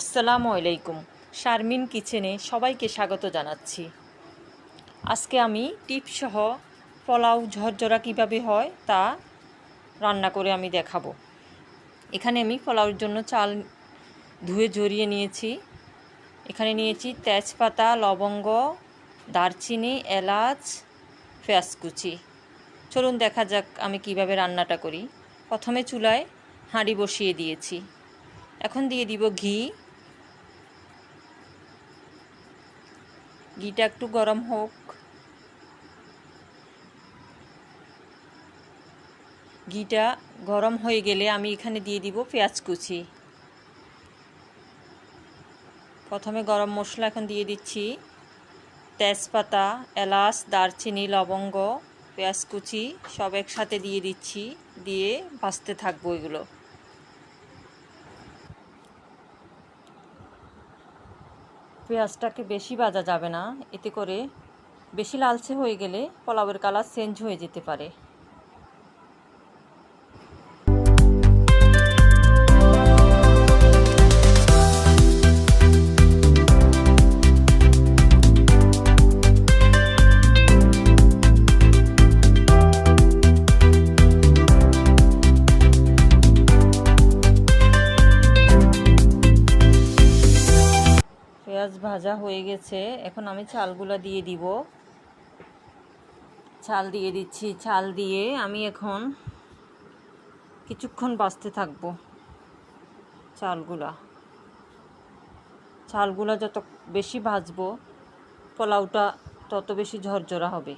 আসসালামু আলাইকুম। শারমিন কিচেনে সবাইকে স্বাগত জানাচ্ছি। আজকে আমি টিপসহ পোলাও ঝরঝরা কীভাবে হয় তা রান্না করে আমি দেখাবো। এখানে আমি পোলাওর জন্য চাল ধুয়ে ঝরিয়ে নিয়েছি। এখানে নিয়েছি তেজপাতা, লবঙ্গ, দারচিনি, এলাচ পেঁয়াজ কুচি চলুন দেখা যাক আমি কীভাবে রান্নাটা করি। প্রথমে চুলায় হাঁড়ি বসিয়ে দিয়েছি। এখন দিয়ে দিব ঘি। ঘিটা একটু গরম হোক। ঘিটা গরম হয়ে গেলে আমি এখানে দিয়ে দিব পেঁয়াজ কুচি। প্রথমে গরম মশলা এখন দিয়ে দিচ্ছি। তেজপাতা, এলাচ, দারচিনি, লবঙ্গ, পেঁয়াজ কুচি সব একসাথে দিয়ে দিচ্ছি, দিয়ে ভাজতে থাকব এগুলো। পেঁয়াজটাকে বেশি বাজা যাবে না। এতে করে বেশি লালচে হয়ে গেলে পোলাওয়ের কালার চেঞ্জ হয়ে যেতে পারে। ভাজা হয়ে গেছে। এখন আমি চালগুলা দিয়ে দিব। চাল দিয়ে দিচ্ছি। চাল দিয়ে আমি এখন কিছুক্ষণ বাঁচতে থাকব চালগুলা। চালগুলা যত বেশি ভাজবো, পোলাওটা তত বেশি ঝরঝরা হবে।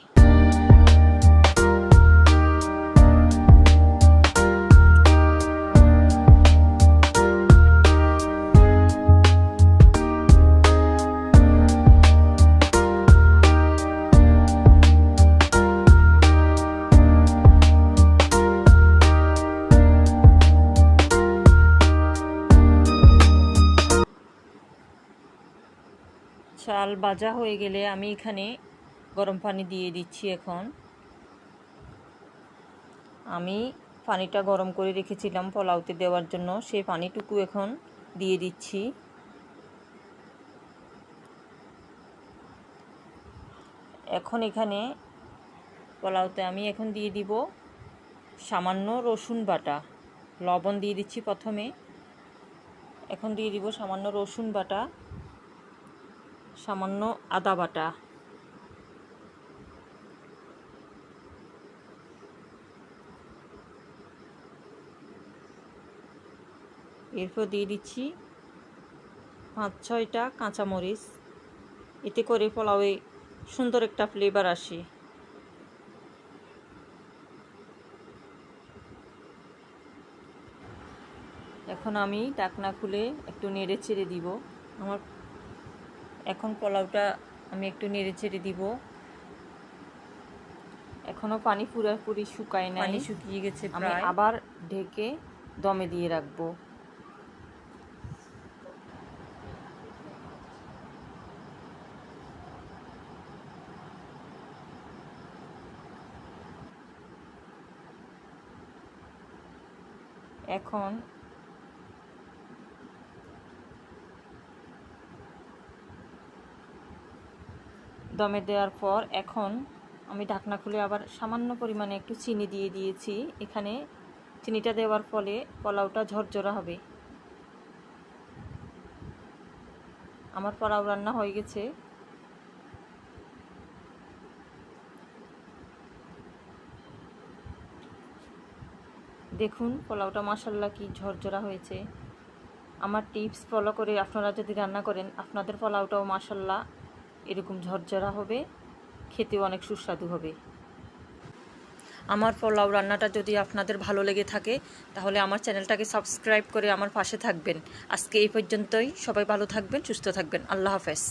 চাল ভাজা হয়ে গেলে আমি এখানে গরম পানি দিয়ে দিচ্ছি এখন। আমি পানিটা গরম করে রেখেছিলাম পোলাওতে দেওয়ার জন্য। সেই পানিটুকু এখন দিয়ে দিচ্ছি। এখন এখানে পোলাওতে আমি এখন দিয়ে দিব সামান্য রসুন বাটা। লবণ দিয়ে দিচ্ছি প্রথমে। এখন দিয়ে দিব সামান্য রসুন বাটা। সামান্য আদা বাটা। এরপর দিয়ে দিচ্ছি পাঁচ ছয়টা কাঁচামরিচ। এতে করে পোলাওয়ে সুন্দর একটা ফ্লেভার আসে। এখন আমি ডাকনা খুলে একটু নেড়ে ছেড়ে দিব। আমার এখন পোলাওটা আমি একটু নেড়ে ছেড়ে দিব। এখনও পানি পুরোপুরি শুকায় নাই। পানি শুকিয়ে গেছে আমি আবার ঢেকে দমে দিয়ে রাখব। এখন দমে দেওয়ার পর এখন আমি ঢাকনা খুলে আবার সামান্য পরিমাণে একটু চিনি দিয়ে দিয়েছি। এখানে চিনিটা দেওয়ার ফলে পোলাওটা ঝরঝরা হবে। আমার পোলাও রান্না হয়ে গেছে। দেখুন, পোলাওটা মাসাল্লা কি ঝরঝরা হয়েছে। আমার টিপস ফলো করে আপনারা যদি রান্না করেন, আপনাদের পোলাওটাও মাসাল্লাহ এরকম ঝরঝরা হবে, খেতেও অনেক সুস্বাদু হবে। আমার পোলাও রান্নাটা যদি আপনাদের ভালো লেগে থাকে, তাহলে আমার চ্যানেলটাকে সাবস্ক্রাইব করে আমার পাশে থাকবেন। আজকে এই পর্যন্তই। সবাই ভালো থাকবেন, সুস্থ থাকবেন। আল্লাহ হাফেজ।